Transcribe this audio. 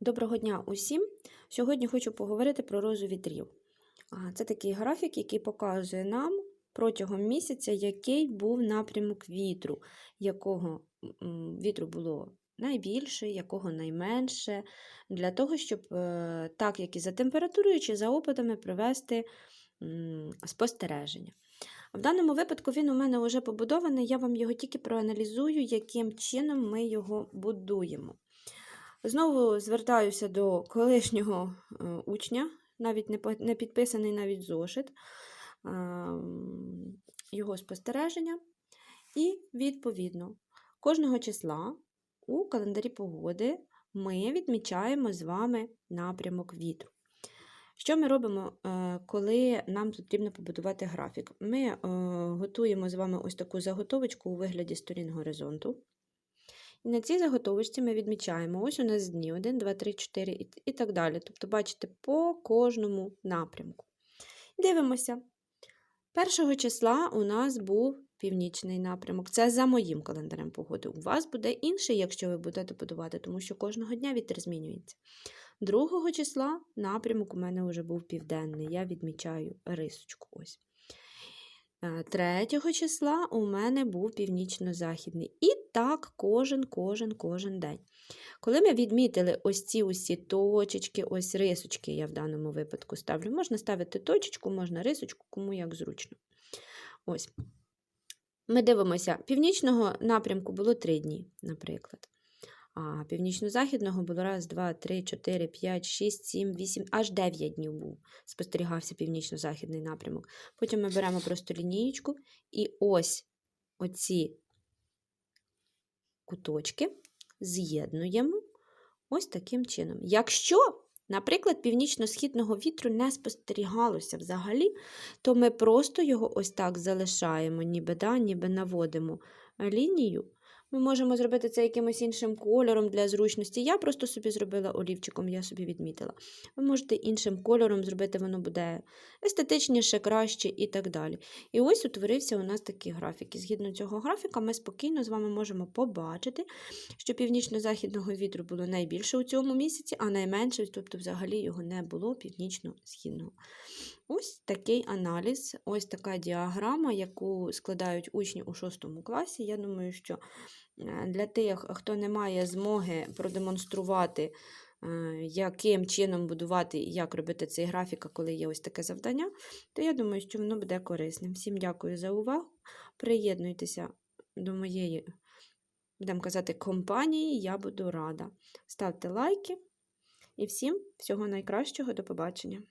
Доброго дня усім! Сьогодні хочу поговорити про розу вітрів. Це такий графік, який показує нам протягом місяця, який був напрямок вітру, якого вітру було найбільше, якого найменше, для того, щоб е, так як і за температурою чи за опитами провести м, спостереження. В даному випадку він у мене вже побудований, я вам його тільки проаналізую, яким чином ми його будуємо. Знову звертаюся до колишнього е, учня, навіть не, підписаний навіть зошит, його спостереження. І, відповідно, кожного числа у календарі погоди ми відмічаємо з вами напрямок вітру. Що ми робимо, е, коли нам потрібно побудувати графік? Ми е, готуємо з вами ось таку заготовочку у вигляді сторін горизонту. І на цій заготовочці ми відмічаємо, ось у нас дні 1, 2, 3, 4 і, так далі. Тобто, бачите, по кожному напрямку. Дивимося. Першого числа у нас був північний напрямок. Це за моїм календарем погоди. У вас буде інший, якщо ви будете будувати, тому що кожного дня вітер змінюється. Другого числа напрямок у мене вже був південний. Я відмічаю рисочку. ось. Е, Третього числа у мене був північно-західний. І так кожен, кожен, кожен день. Коли ми відмітили ось ці усі точечки, ось рисочки, я в даному випадку ставлю. Можна ставити точечку, можна рисочку, кому як зручно. Ось. Ми дивимося, північного напрямку було 3 дні, наприклад. А північно-західного було раз, два, три, чотири, п'ять, шість, сім, вісім, аж 9 днів був. Спостерігався північно-західний напрямок. Потім ми беремо просто лінієчку і ось оці куточки з'єднуємо ось таким чином. Якщо, наприклад, північно-східного вітру не спостерігалося взагалі, то ми просто його ось так залишаємо, ніби, да, ніби наводимо лінію. Ми можемо зробити це якимось іншим кольором для зручності. Я просто собі зробила олівчиком, я собі відмітила. Ви можете іншим кольором зробити, воно буде естетичніше, краще і так далі. І ось утворився у нас такий графік. І згідно цього графіка, ми спокійно з вами можемо побачити, що північно-західного вітру було найбільше у цьому місяці, а найменше, тобто взагалі його не було північно-східного. Ось такий аналіз, ось така діаграма, яку складають учні у 6 класі. Я думаю, що для тих, хто не має змоги продемонструвати, е, яким чином будувати і як робити цей графік, коли є ось таке завдання, то я думаю, що воно буде корисним. Всім дякую за увагу. Приєднуйтеся до моєї, будемо казати, компанії, я буду рада. Ставте лайки і всім всього найкращого, до побачення.